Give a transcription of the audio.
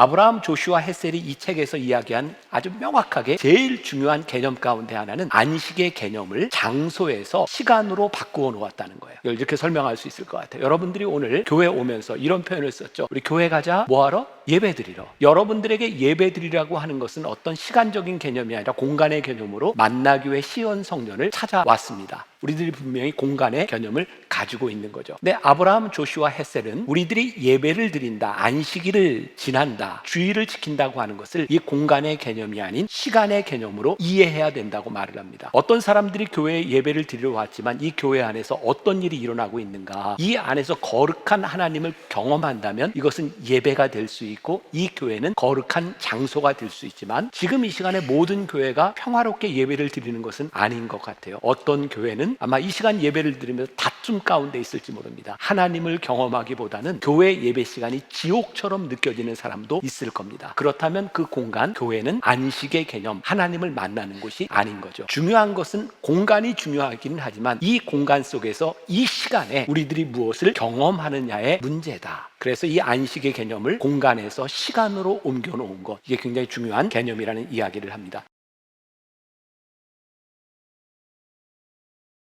아브라함 조슈아 헤셀이 이 책에서 이야기한 아주 명확하게 제일 중요한 개념 가운데 하나는 안식의 개념을 장소에서 시간으로 바꾸어 놓았다는 거예요. 이렇게 설명할 수 있을 것 같아요. 여러분들이 오늘 교회 오면서 이런 표현을 썼죠. 우리 교회 가자 뭐 하러? 예배 드리러. 여러분들에게 예배 드리라고 하는 것은 어떤 시간적인 개념이 아니라 공간의 개념으로 만나교회 시온 성년을 찾아왔습니다. 우리들이 분명히 공간의 개념을 가지고 있는 거죠. 근데 아브라함 조슈아 헤셀은 우리들이 예배를 드린다, 안식일을 지난다, 주의를 지킨다고 하는 것을 이 공간의 개념이 아닌 시간의 개념으로 이해해야 된다고 말을 합니다. 어떤 사람들이 교회에 예배를 드리러 왔지만 이 교회 안에서 어떤 일이 일어나고 있는가? 이 안에서 거룩한 하나님을 경험한다면 이것은 예배가 될 수 있고 이 교회는 거룩한 장소가 될 수 있지만 지금 이 시간에 모든 교회가 평화롭게 예배를 드리는 것은 아닌 것 같아요. 어떤 교회는 아마 이 시간 예배를 드리면서 다툼 가운데 있을지 모릅니다. 하나님을 경험하기보다는 교회 예배 시간이 지옥처럼 느껴지는 사람도 있을 겁니다. 그렇다면 그 공간, 교회는 안식의 개념, 하나님을 만나는 곳이 아닌 거죠. 중요한 것은 공간이 중요하기는 하지만 이 공간 속에서 이 시간에 우리들이 무엇을 경험하느냐의 문제다. 그래서 이 안식의 개념을 공간에서 시간으로 옮겨 놓은 것, 이게 굉장히 중요한 개념이라는 이야기를 합니다.